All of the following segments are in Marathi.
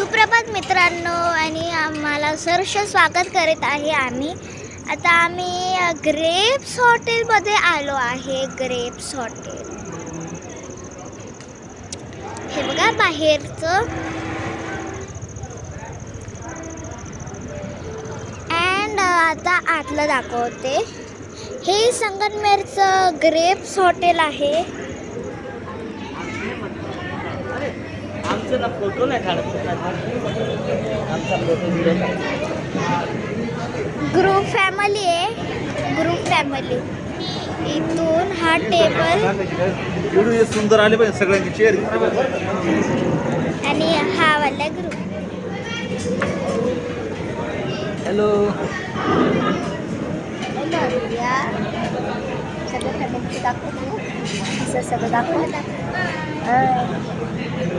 सुप्रभात मित्रांनो आणि आम्हाला सर्ष स्वागत करीत आहे आम्ही. आता आम्ही ग्रेप्स हॉटेलमध्ये आलो आहे ग्रेप्स हॉटेल. हे बघा बाहेरचं. अँड आता आतलं दाखवते. हे संगमनेरचं ग्रेप्स हॉटेल आहे. आमचं ना फोटो नाही काढत आमचा फोटो ग्रुप फॅमिली आहे. ग्रुप फॅमिली इथून हा टेबल हे सुंदर आले पाहिजे सगळ्यांची चेअर आणि हा वाला ग्रुप हॅलो सगळं फॅमिली दाखवतो. असं सगळं दाखवलं.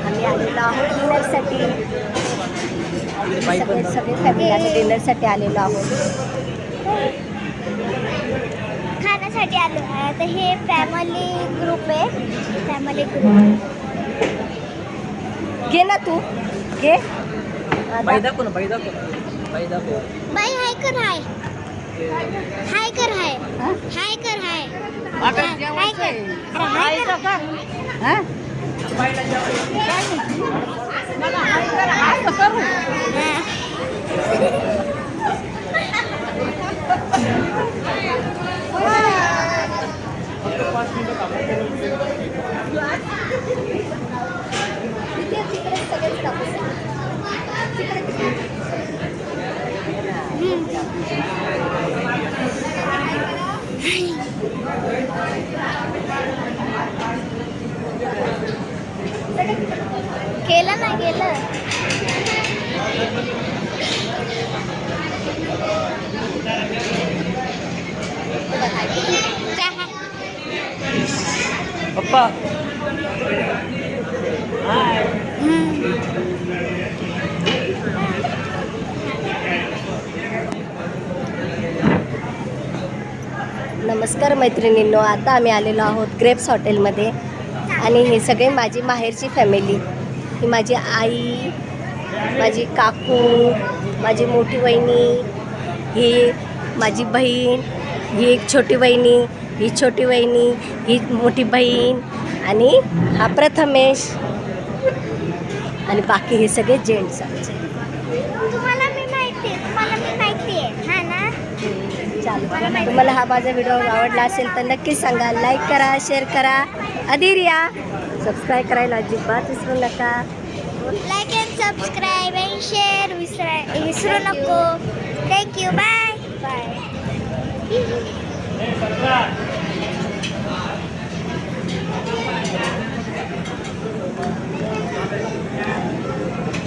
आम्ही आलेलो आहोत डिनरसाठी. सगळे सगळे फॅमिली आम्ही डिनरसाठी आलेलो आहोत. खाण्यासाठी आलो. आहे आता हे फॅमिली ग्रुप आहे. फॅमिली ग्रुप घे ना तू. घे. बाई दाखव ना बाई दाखव. बाई दाखव. बाई हाय कर हाय हाय कर हाय हाय कर हाय हाय कर अरे हाय कर हा? हा. तिथे केलं ना गेलं चहा. पप्पा. नमस्कार मैत्रिणींनो आता आम्ही आलेलो आहोत ग्रेप्स हॉटेलमध्ये. आणि हे सगळे माझी माहेरची फॅमिली. ही माझी आई माझी काकू माझी मोठी वहिनी ही माझी बहीण ही एक छोटी वहिनी ही छोटी वहिनी ही मोठी बहीण आणि हा प्रथमेश. आणि बाकी हे सगळे जेंट्स आमचे. तुम्हाला हा माझा व्हिडिओ आवडला असेल तर नक्कीच सांगा लाईक करा शेअर करा. अधीर या सबस्क्राईब करायला अजिबात विसरू नका. Like and subscribe and share विसरा विसरू नको. Thank you bye bye